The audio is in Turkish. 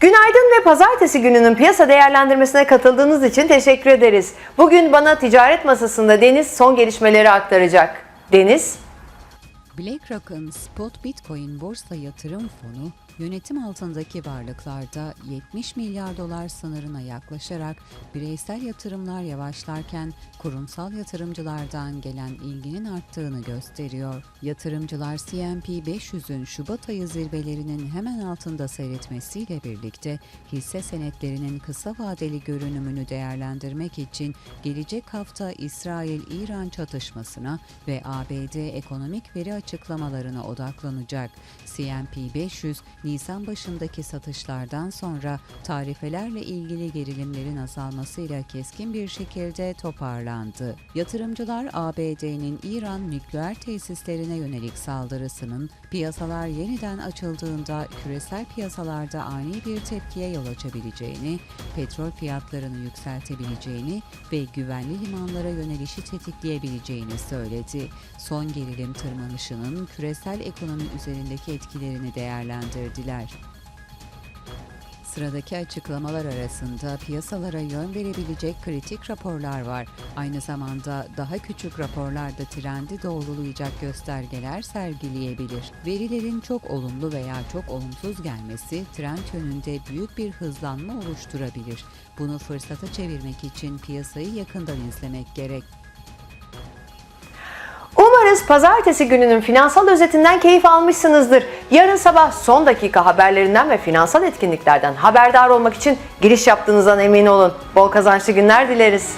Günaydın ve pazartesi gününün piyasa değerlendirmesine katıldığınız için teşekkür ederiz. Bugün bana ticaret masasında Deniz son gelişmeleri aktaracak. Deniz, BlackRock'ın Spot Bitcoin borsa yatırım fonu yönetim altındaki varlıklarda 70 milyar dolar sınırına yaklaşarak bireysel yatırımlar yavaşlarken kurumsal yatırımcılardan gelen ilginin arttığını gösteriyor. Yatırımcılar S&P 500'ün Şubat ayı zirvelerinin hemen altında seyretmesiyle birlikte hisse senetlerinin kısa vadeli görünümünü değerlendirmek için gelecek hafta İsrail-İran çatışmasına ve ABD ekonomik veri açıklamalarına odaklanacak. S&P 500 Nisan başındaki satışlardan sonra tarifelerle ilgili gerilimlerin azalmasıyla keskin bir şekilde toparlandı. Yatırımcılar ABD'nin İran nükleer tesislerine yönelik saldırısının piyasalar yeniden açıldığında küresel piyasalarda ani bir tepkiye yol açabileceğini, petrol fiyatlarını yükseltebileceğini ve güvenli limanlara yönelişi tetikleyebileceğini söyledi. Son gerilim tırmanışının küresel ekonomi üzerindeki etkilerini değerlendirdiler. Sıradaki açıklamalar arasında piyasalara yön verebilecek kritik raporlar var. Aynı zamanda daha küçük raporlar da trendi doğrulayacak göstergeler sergileyebilir. Verilerin çok olumlu veya çok olumsuz gelmesi trend yönünde büyük bir hızlanma oluşturabilir. Bunu fırsata çevirmek için piyasayı yakından izlemek gerek. Umarız pazartesi gününün finansal özetinden keyif almışsınızdır. Yarın sabah son dakika haberlerinden ve finansal etkinliklerden haberdar olmak için giriş yaptığınızdan emin olun. Bol kazançlı günler dileriz.